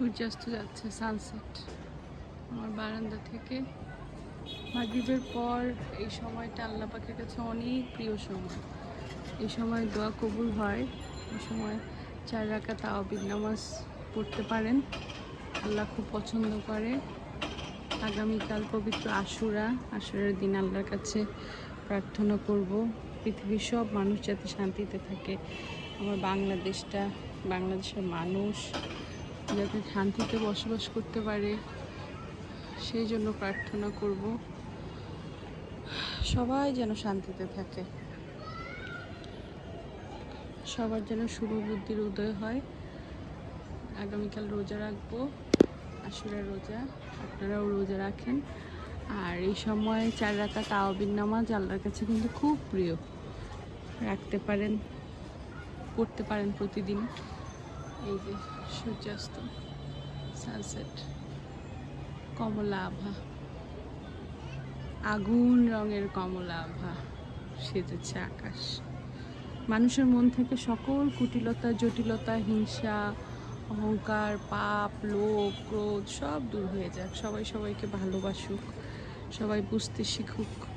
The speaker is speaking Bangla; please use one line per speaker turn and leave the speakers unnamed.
সূর্যাস্ত যাচ্ছে সানসেট আমার বারান্দা থেকে। মাগরিবের পর এই সময়টা আল্লাহ পাকের কাছে অনেক প্রিয় সময়। এই সময় দোয়া কবুল হয়, এই সময় চার রাখা তাওবিদ নামাজ পড়তে পারেন। আল্লাহ খুব পছন্দ করে। আগামীকাল পবিত্র আশুরা, আশুরার দিন আল্লাহর কাছে প্রার্থনা করব। পৃথিবীর সব মানুষ যাতে শান্তিতে থাকে। আমার বাংলাদেশটা, বাংলাদেশের মানুষ যাতে শান্তিতে বসবাস করতে পারে, সেই জন্য প্রার্থনা করব সবাই যেন শান্তিতে থাকে। সবার যেন শুভ বুদ্ধির উদয় হয়। আগামীকাল রোজা রাখব আশুরা রোজা, আপনারাও রোজা রাখেন। আর এই সময় চার রাখা তাওবিন নামাজ আল্লাহর কাছে কিন্তু খুব প্রিয়। রাখতে পারেন পড়তে পারেন প্রতিদিন। এই যে সূর্যাস্ত সানসেট কমলা আভা আগুন রঙের কমলা আভা সেজেছে আকাশ। মানুষের মন থেকে সকল কুটিলতা, জটিলতা, হিংসা, অহংকার, পাপ, লোভ, ক্রোধ সব দূর হয়ে যাক। সবাই সবাইকে ভালোবাসুক, সবাই বুঝতে শিখুক।